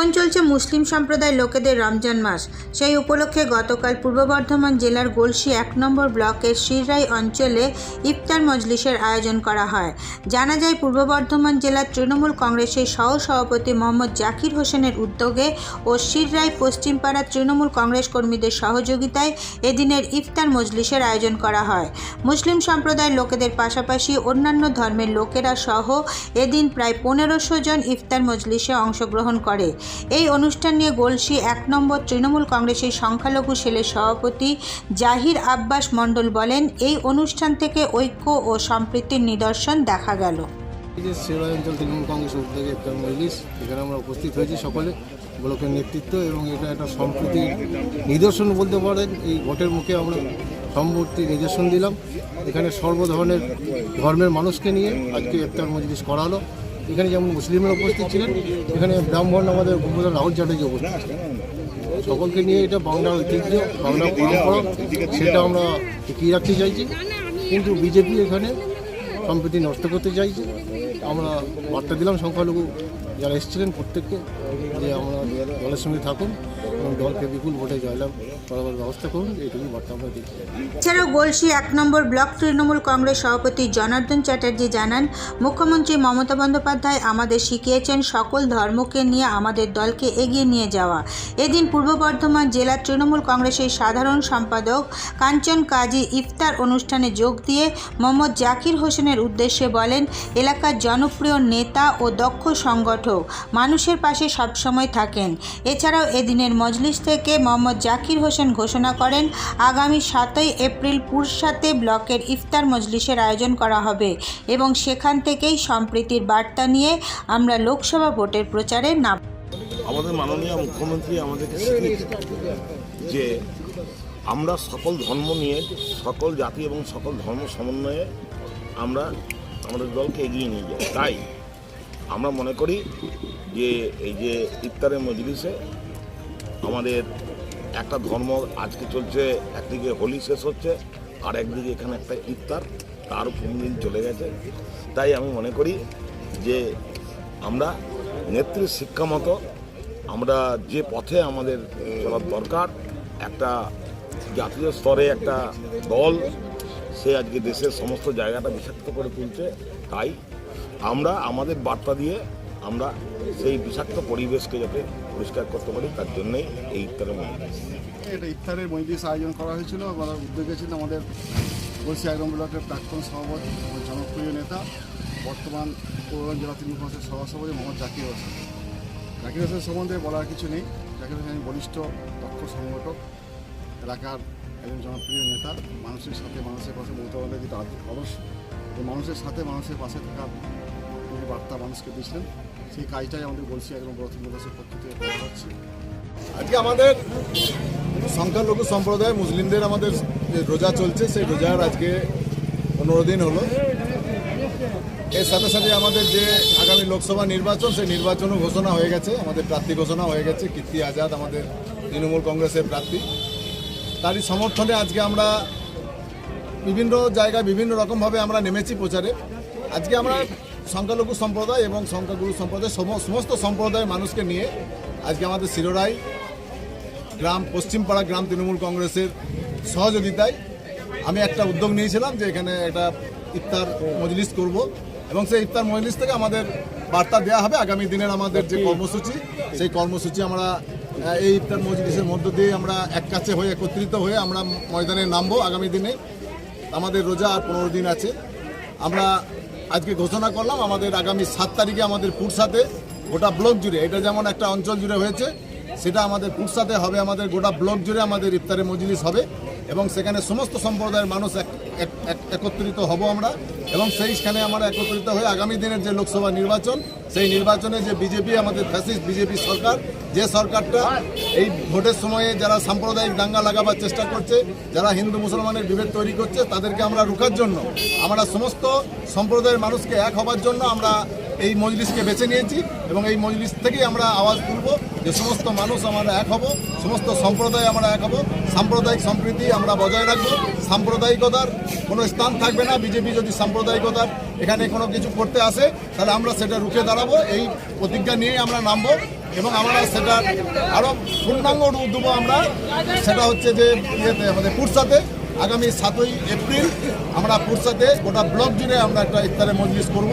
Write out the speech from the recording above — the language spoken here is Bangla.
এখন চলছে মুসলিম সম্প্রদায় লোকেদের রমজান মাস। সেই উপলক্ষে গতকাল পূর্ব বর্ধমান জেলার গলসি এক নম্বর ব্লকের শিররাই অঞ্চলে ইফতার মজলিসের আয়োজন করা হয়। জানা যায়, পূর্ব বর্ধমান জেলার তৃণমূল কংগ্রেসের সহ সভাপতি মোহাম্মদ জাকির হোসেনের উদ্যোগে ও শিররাই পশ্চিমপাড়ার তৃণমূল কংগ্রেস কর্মীদের সহযোগিতায় এদিনের ইফতার মজলিসের আয়োজন করা হয়। মুসলিম সম্প্রদায়ের লোকেদের পাশাপাশি অন্যান্য ধর্মের লোকেরা সহ এদিন প্রায় পনেরোশো জন ইফতার মজলিসে অংশগ্রহণ করে। এই অনুষ্ঠান নিয়ে গলসি এক নম্বর তৃণমূল কংগ্রেসের সংখ্যালঘু সেলের সভাপতি জাহির আব্বাস মণ্ডল বলেন, এই অনুষ্ঠান থেকে ঐক্য ও সম্প্রীতির নিদর্শন দেখা গেল। অঞ্চল তৃণমূল কংগ্রেসের উদ্যোগে একটা মজলিস এখানে আমরা উপস্থিত হয়েছি সকলে, ব্লকের নেতৃত্ব এবং এটা একটা সম্প্রীতির নিদর্শন বলতে পারেন। এই ভোটের মুখে আমরা সম্পত্তি নিদর্শন দিলাম। এখানে সর্ব ধরনের ধর্মের মানুষকে নিয়ে আজকে ইফতার মজলিস করা হলো। এখানে যেমন মুসলিমরা উপস্থিত ছিলেন, এখানে ব্রাহ্মণ আমাদের উপপ্রধান রাহুল চ্যাটার্জি উপস্থিত সকলকে নিয়ে এটা বাংলার ঐতিহ্য বাংলা পরম্পরা, সেটা আমরা টিকিয়ে রাখতে চাইছি। কিন্তু বিজেপি এখানে সম্প্রীতি নষ্ট করতে চাইছে। আমরা বার্তা দিলাম সংখ্যালঘু যারা এসেছিলেন প্রত্যেককে যে আমরা দলের সঙ্গে থাকুন এবং দলকে বিপুল ভোটে জয়লাভ করার ব্যবস্থা করুন এইটুকু বার্তা আমরা দিচ্ছি। এছাড়াও গলসি এক নম্বর ব্লক তৃণমূল কংগ্রেস সভাপতি জনার্দন চ্যাটার্জি জানান, মুখ্যমন্ত্রী মমতা বন্দ্যোপাধ্যায় আমাদের শিখিয়েছেন সকল ধর্মকে নিয়ে আমাদের দলকে এগিয়ে নিয়ে যাওয়া। এদিন পূর্ব বর্ধমান জেলার তৃণমূল কংগ্রেসের সাধারণ সম্পাদক কাঞ্চন কাজী ইফতার অনুষ্ঠানে যোগ দিয়ে মোহাম্মদ জাকির হোসেনের উদ্দেশ্যে বলেন, এলাকার জনপ্রিয় নেতা ও দক্ষ সংগঠক মানুষের পাশে সবসময় থাকেন। এছাড়াও এদিনের মজলিস থেকে মোহাম্মদ জাকির হোসেন ঘোষণা করেন, আগামী সাতই এপ্রিল পুরসাতে ব্লকের ইফতার মজলিসের আয়োজন করা হবে এবং সেখান থেকেই সম্প্রীতির বার্তা নিয়ে আমরা লোকসভা ভোটের প্রচারে নাম আমাদের মাননীয় মুখ্যমন্ত্রী আমাদেরকে শিখিয়েছেন যে আমরা সকল ধর্ম নিয়ে, সকল জাতি এবং সকল ধর্ম সমন্বয়ে আমরা আমাদের দলকে এগিয়ে নিয়ে যাই। তাই আমরা মনে করি যে এই যে ইফতারের মজলিসে আমাদের একটা ধর্ম আজকে চলছে, একদিকে হোলি শেষ হচ্ছে, আর একদিকে এখানে একটা ইফতার, তার দিন চলে গেছে। তাই আমি মনে করি যে আমরা নেত্রীর শিক্ষা মতো আমরা যে পথে আমাদের চলার দরকার, একটা জাতীয় স্তরে একটা দল সে আজকে দেশের সমস্ত জায়গাটা বিষাক্ত করে তুলছে। তাই আমরা আমাদের বার্তা দিয়ে আমরা সেই বিষাক্ত পরিবেশকে যাতে পরিষ্কার করতে পারি, তার জন্যই এই ইফতারের মধ্যে এটা ইফতারের মজলিস আয়োজন করা হয়েছিল। আমরা উদ্যোগে ছিল আমাদের বলছি একদম ব্লকের প্রাক্তন সভাপতি এবং জনপ্রিয় নেতা, বর্তমান পৌর জেলা তৃণমূল কংগ্রেসের সহসভাপতি মোহাম্মদ জাকির হোসেন। জাকির হোসেন সম্বন্ধে বলার কিছু নেই। জাকির হোসেন বলিষ্ঠ, দক্ষ সংগঠক, এলাকার একজন জনপ্রিয় নেতা, মানুষের সাথে মানুষের পাশে মমতা বন্দ্যোপাধ্যায় যেটা এই মানুষের সাথে মানুষের পাশে থাকার যে বার্তা মানুষকে দিয়েছিলেন। সেই কাজটাই আমাদের বলছি একদম প্রথম কংগ্রেসের পক্ষ থেকে করা হচ্ছে। আজকে আমাদের সংখ্যালঘু সম্প্রদায় মুসলিমদের আমাদের যে রোজা চলছে, সেই রোজার আজকে পনেরো দিন হলো। এর সাথে সাথে আমাদের যে আগামী লোকসভা নির্বাচন, সেই নির্বাচনও ঘোষণা হয়ে গেছে। আমাদের প্রার্থী ঘোষণা হয়ে গেছে। কীর্তি আজাদ আমাদের তৃণমূল কংগ্রেসের প্রার্থী। তারই সমর্থনে আজকে আমরা বিভিন্ন জায়গায় বিভিন্ন রকমভাবে আমরা নেমেছি প্রচারে। আজকে আমরা সংখ্যালঘু সম্প্রদায় এবং সংখ্যাগুরু সম্প্রদায় সম- সমস্ত সম্প্রদায়ের মানুষকে নিয়ে আজকে আমাদের শিরোরাই গ্রাম, পশ্চিমপাড়া গ্রাম তৃণমূল কংগ্রেসের সহযোগিতায় আমি একটা উদ্যোগ নিয়েছিলাম যে এখানে একটা ইফতার মজলিস করব এবং সেই ইফতার মজলিস থেকে আমাদের বার্তা দেওয়া হবে। আগামী দিনের আমাদের যে কর্মসূচি, সেই কর্মসূচি আমরা এই ইফতার মজলিসের মধ্য দিয়ে আমরা এক কাছে হয়ে, একত্রিত হয়ে আমরা ময়দানে নামবো আগামী দিনে। আমাদের রোজা আর পনেরো দিন আছে। আমরা আজকে ঘোষণা করলাম, আমাদের আগামী সাত তারিখে আমাদের পুরসাতে গোটা ব্লক জুড়ে, এটা যেমন একটা অঞ্চল জুড়ে হয়েছে, সেটা আমাদের পুরসাতে হবে, আমাদের গোটা ব্লক জুড়ে আমাদের ইফতারে মজলিস হবে। এবং সেখানে সমস্ত সম্প্রদায়ের মানুষ এক- এক- এক- একত্রিত হব আমরা এবং সেইখানে আমরা একত্রিত হয়ে আগামী দিনের যে লোকসভা নির্বাচন, সেই নির্বাচনে যে বিজেপি, আমাদের ফ্যাসিস্ট বিজেপি সরকার, যে সরকারটা এই ভোটের সময়ে যারা সাম্প্রদায়িক দাঙ্গা লাগাবার চেষ্টা করছে, যারা হিন্দু মুসলমানের বিভেদ তৈরি করছে, তাদেরকে আমরা রুখার জন্য, আমরা সমস্ত সম্প্রদায়ের মানুষকে এক হবার জন্য আমরা এই মজলিসকে বেছে নিয়েছি এবং এই মজলিস থেকেই আমরা আওয়াজ তুলব। যে সমস্ত মানুষ আমরা এক হব, সমস্ত সম্প্রদায় আমরা এক হব, সাম্প্রদায়িক সম্প্রীতি আমরা বজায় রাখব, সাম্প্রদায়িকতার কোনো স্থান থাকবে না, বিজেপি যদি সাম্প্রদায়িকতার এখানে কোনো কিছু করতে আসে, তাহলে আমরা সেটা রুখে দাঁড়াবো, এই প্রতিজ্ঞা নিয়েই আমরা নামবো এবং আমরা সেটা আরও পূর্ণাঙ্গ রূপ দেবো আমরা। সেটা হচ্ছে যে ইয়েতে, আমাদের পুরসাতে, আগামী সাতই এপ্রিল আমরা পুরসাতে গোটা ব্লক জুড়ে আমরা একটা ইফতারের মজলিস করব।